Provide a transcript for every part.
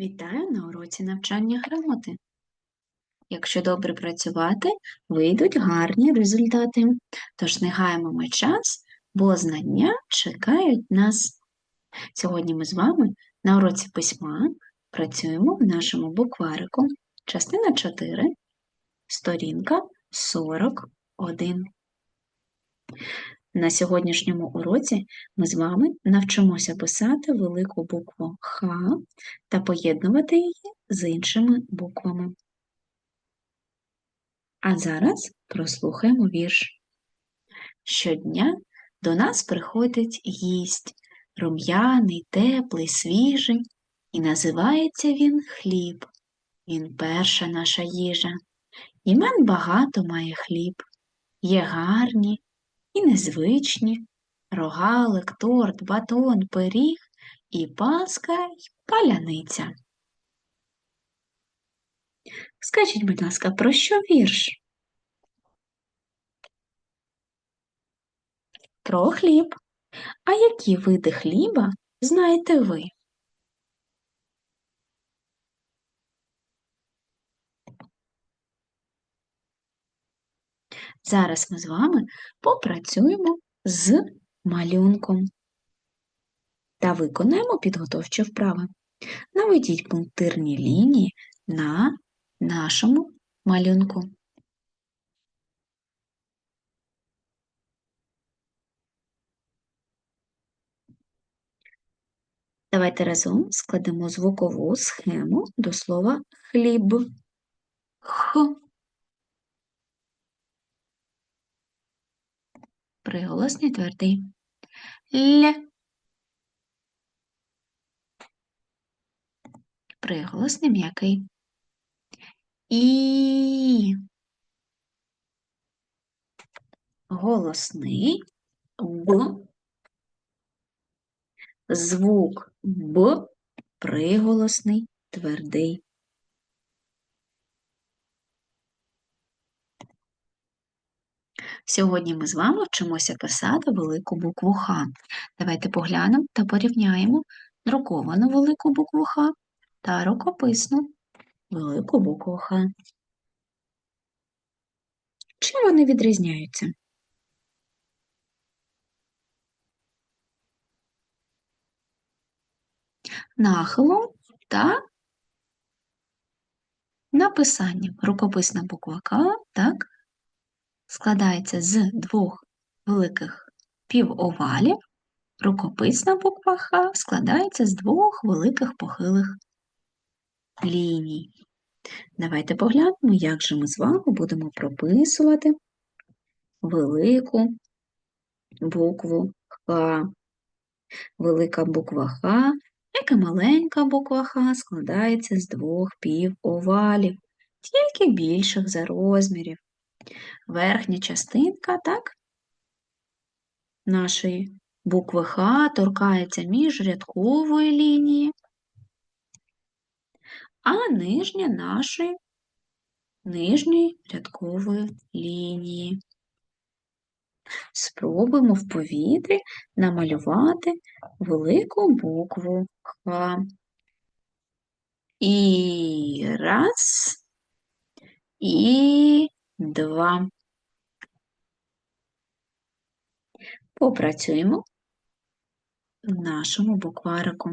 Вітаю на уроці навчання грамоти. Якщо добре працювати, вийдуть гарні результати. Тож не гаємо ми час, бо знання чекають нас. Сьогодні ми з вами на уроці письма працюємо в нашому букварику. Частина 4, сторінка 41. На сьогоднішньому уроці ми з вами навчимося писати велику букву Х та поєднувати її з іншими буквами. А зараз прослухаємо вірш. Щодня до нас приходить гість, рум'яний, теплий, свіжий, і називається він хліб. Він перша наша їжа. Імен багато має хліб. Є гарні і незвичні, рогалик, торт, батон, пиріг і паска й паляниця. Скажіть, будь ласка, про що вірш? Про хліб. А які види хліба знаєте ви? Зараз ми з вами попрацюємо з малюнком та виконаємо підготовчі вправи. Наведіть пунктирні лінії на нашому малюнку. Давайте разом складемо звукову схему до слова хліб. Х. Приголосний твердий. Л. Приголосний м'який. І. Голосний Б. Звук Б приголосний твердий. Сьогодні ми з вами вчимося писати велику букву Х. Давайте поглянемо та порівняємо друковану велику букву Х та рукописну велику букву Х. Чим вони відрізняються? Нахилом та написанням. Рукописна буква К, так, складається з двох великих півовалів, рукописна буква Х складається з двох великих похилих ліній. Давайте поглянемо, як же ми з вами будемо прописувати велику букву Х. Велика буква Х, як і маленька буква Х складається з двох півовалів, тільки більших за розмірів. Верхня частинка, так, нашої букви Х торкається між рядкової лінії, а нижня нашої нижньої рядкової лінії. Спробуємо в повітрі намалювати велику букву Х. І раз, і два. Попрацюємо в нашому букварику.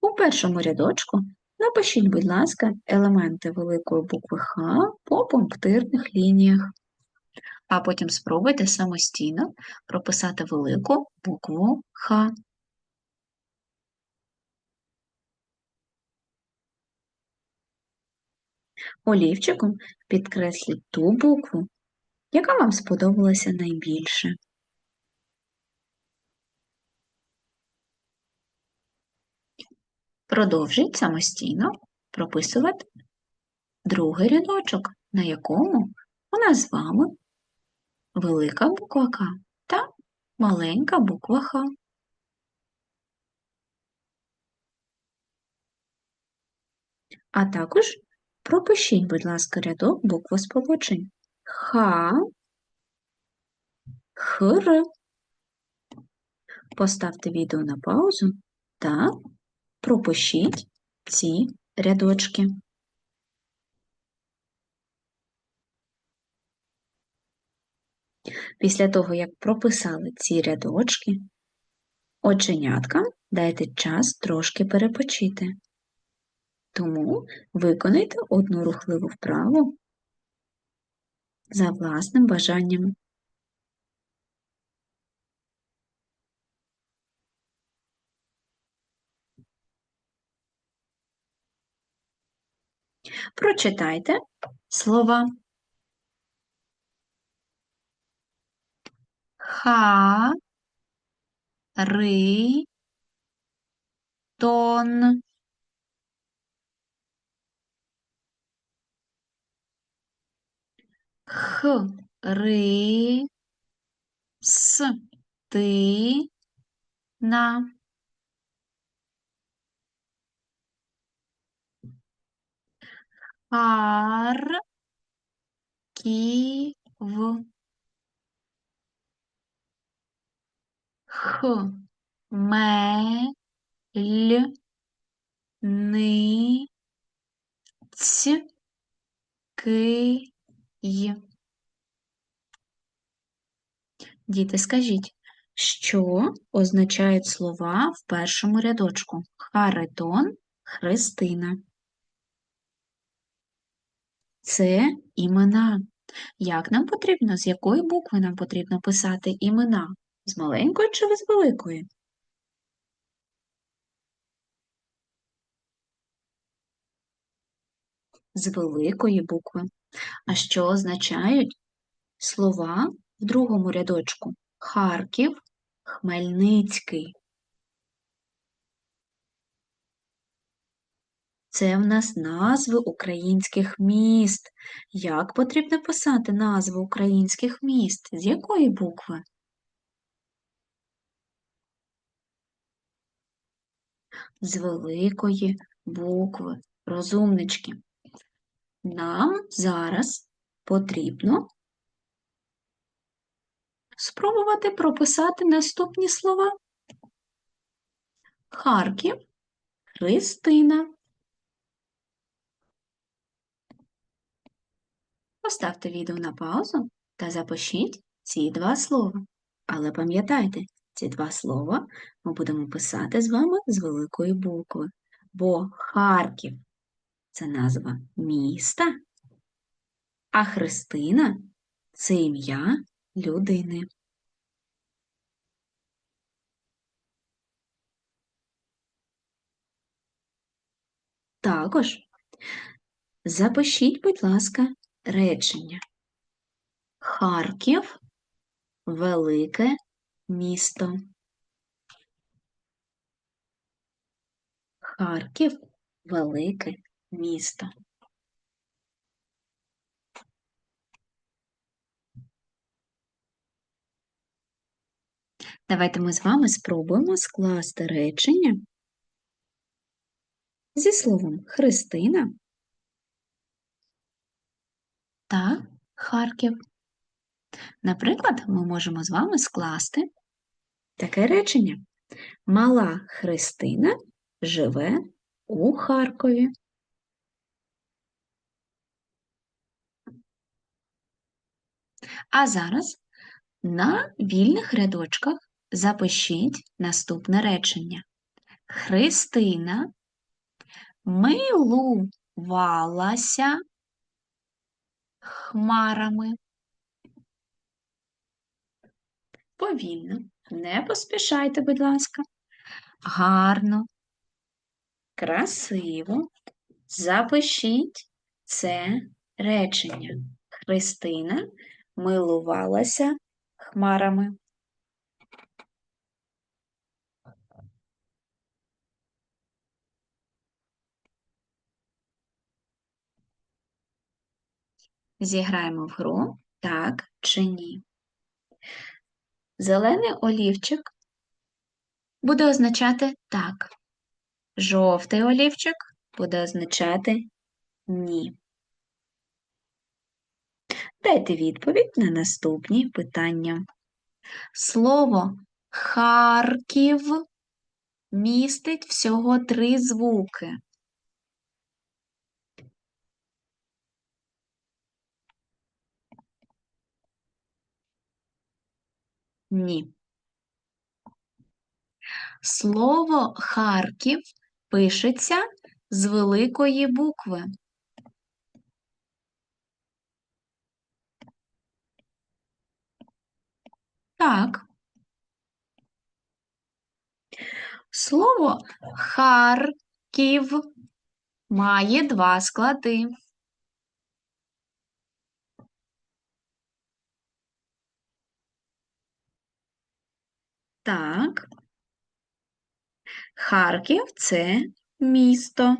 У першому рядочку напишіть, будь ласка, елементи великої букви Х по пунктирних лініях, а потім спробуйте самостійно прописати велику букву Х. Олівчиком підкресліть ту букву, яка вам сподобалася найбільше. Продовжіть самостійно прописувати другий рядочок, на якому у нас з вами велика буква К та маленька буква Х. А також пропишіть, будь ласка, рядок буквосполучень. Х, Хр, поставте відео на паузу та пропишіть ці рядочки. Після того, як прописали ці рядочки, оченяткам дайте час трошки перепочити. Тому виконайте одну рухливу вправу за власним бажанням. Прочитайте слова ха, ри, тон. Х, ри, с, ти, на. Ар, ки, в. Х, ме, л, ни, ць, ки, й. Діти, скажіть, що означають слова в першому рядочку? Харитон, Христина. Це імена. Як нам потрібно, з якої букви нам потрібно писати імена? З маленької чи з великої? З великої букви. А що означають слова в другому рядочку? Харків, Хмельницький. Це в нас назви українських міст. Як потрібно писати назви українських міст? З якої букви? З великої букви. Розумнички. Нам зараз потрібно спробувати прописати наступні слова. Харків, Христина. Поставте відео на паузу та запишіть ці два слова. Але пам'ятайте, ці два слова ми будемо писати з вами з великої букви, бо Харків це назва міста, а Христина це ім'я людини. Також запишіть, будь ласка, речення. Харків велике місто. Харків велике місто. Давайте ми з вами спробуємо скласти речення зі словом Христина та Харків. Наприклад, ми можемо з вами скласти таке речення. Мала Христина живе у Харкові. А зараз на вільних рядочках запишіть наступне речення. Христина милувалася хмарами. Повільно, не поспішайте, будь ласка. Гарно, красиво запишіть це речення. Христина милувалася хмарами. Зіграємо в гру так чи ні. Зелений олівчик буде означати так. Жовтий олівчик буде означати ні. Дайте відповідь на наступні питання. Слово Харків містить всього три звуки. Ні. Слово Харків пишеться з великої букви. Так. Слово Харків має два склади. Так. Харків це місто.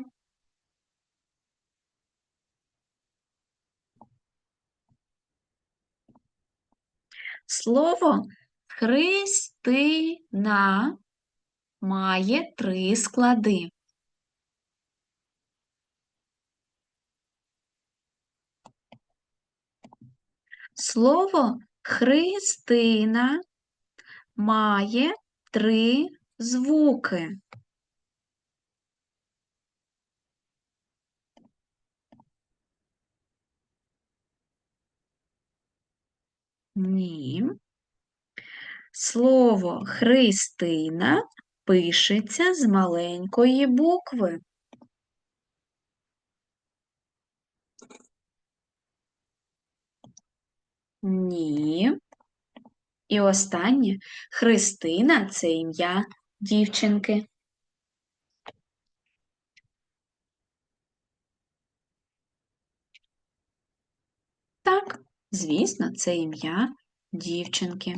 Слово Христина має три склади. Слово Христина має три звуки. Ні. Слово Христина пишеться з маленької букви. Ні. І останнє Христина це ім'я дівчинки. Так, звісно, це ім'я дівчинки.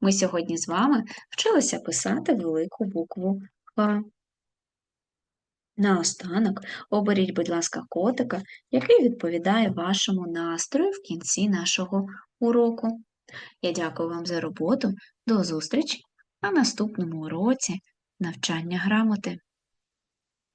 Ми сьогодні з вами вчилися писати велику букву Х. Наостанок оберіть, будь ласка, котика, який відповідає вашому настрою в кінці нашого уроку. Я дякую вам за роботу. До зустрічі на наступному уроці навчання грамоти.